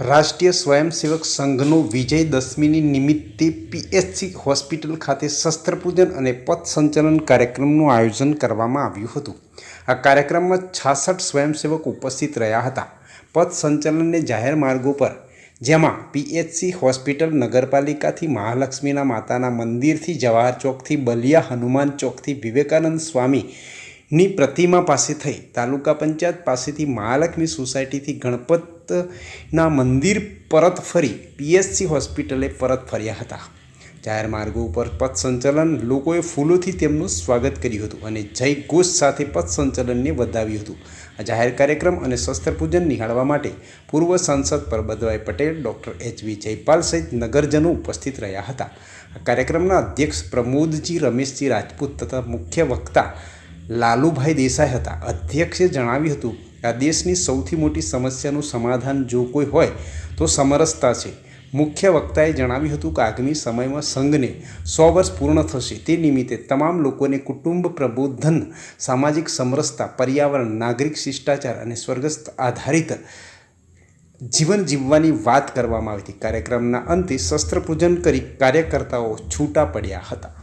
રાષ્ટ્રીય સ્વયંસેવક સંઘનો વિજય દશમીની નિમિત્તે પીએચસી હોસ્પિટલ ખાતે શસ્ત્રપૂજન અને પથ સંચલન કાર્યક્રમનું આયોજન કરવામાં આવ્યું હતું. આ કાર્યક્રમમાં છાસઠ સ્વયંસેવક ઉપસ્થિત રહ્યા હતા. પથ સંચલનને જાહેર માર્ગો પર, જેમાં પીએચસી હોસ્પિટલ નગરપાલિકાથી મહાલક્ષ્મીના માતાના મંદિરથી જવાહર ચોકથી બલિયા હનુમાન ચોકથી વિવેકાનંદ સ્વામીની પ્રતિમા પાસે થઈ. તાલુકા પંચાયત પાસેથી મહાલક્ષ્મી સોસાયટીથી ગણપતના મંદિર પરત ફરી પીએસસી હોસ્પિટલે પરત ફર્યા હતા. જાહેર માર્ગો ઉપર પથ સંચલન લોકોએ ફૂલોથી તેમનું સ્વાગત કર્યું હતું અને જય ઘોષ સાથે પથ સંચલનને વધાવ્યું હતું. આ જાહેર કાર્યક્રમ અને શસ્ત્રપૂજન નિહાળવા માટે પૂર્વ સાંસદ Parbatbhai Patel, doctor H V Jaypal સહિત નગરજનો ઉપસ્થિત રહ્યા હતા. આ કાર્યક્રમના અધ્યક્ષ પ્રમોદજી રમેશજી રાજપૂત તથા મુખ્ય વક્તા લાલુભાઈ દેસાઈ હતા. અધ્યક્ષે જણાવ્યું હતું કે આ દેશની સૌથી મોટી સમસ્યાનું સમાધાન જો કોઈ હોય તો સમરસતા છે. મુખ્ય વક્તાએ જણાવ્યું હતું કે આગામી સમયમાં સંઘને સો વર્ષ પૂર્ણ થશે. તે નિમિત્તે તમામ લોકોને કુટુંબ પ્રબોધન, સામાજિક સમરસતા, પર્યાવરણ, નાગરિક શિષ્ટાચાર અને સ્વર્ગસ્થ આધારિત જીવન જીવવાની વાત કરવામાં આવી હતી. કાર્યક્રમના અંતે શસ્ત્રપૂજન કરી કાર્યકર્તાઓ છૂટા પડ્યા હતા.